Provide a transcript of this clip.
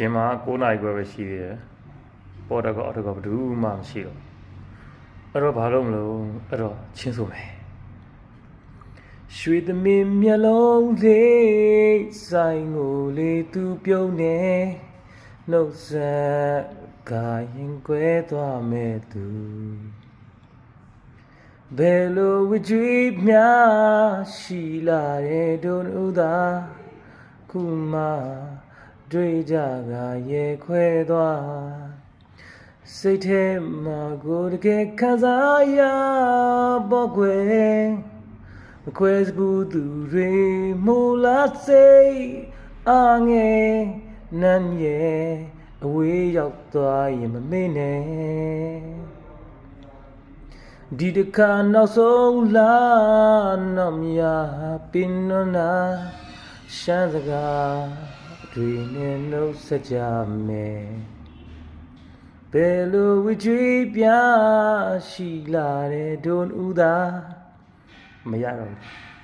ဂျင်မှာ9နာရီခွဲပဲရှိသေးတယ်ပေါ်တော့အော်တော့ဘယ်သူမှမရှိတော့အဲ့တော့ဘာလို့မလို့အဲ့တော့ချင်းဆိုမယ်ရွှေသမင်မျက်လုံးလေးဆိုင်ကိုလေးသူပြုံးနေနှုတ်ဆက်ကရင်ကွဲသွားမဲ့သူဘယ်လိုဝကြွေးများရှိလာတဲ့ဒုံဥသာခုမှ တွေ့ကြကရဲခွဲသွားစိတ်ထဲမှာကိုယ်တကယ်ခံစားရပေါ့ကွယ်မခွဲစဘူးသူတွေမိုးလာစိတ်အာငယ်နမ်းရဲ့အဝေးရောက်သွားရင်မမေ့နဲ့ဒီတခါနောက်ဆုံးလာနော်မြာပင်နနာ ရှမ်းစကားတွေနဲ့နှုတ်ဆက်ကြမယ်ဘယ်လိုဝကြွေးပြရှိလာတဲ့ဒုံဥသာမရတော့ဘူး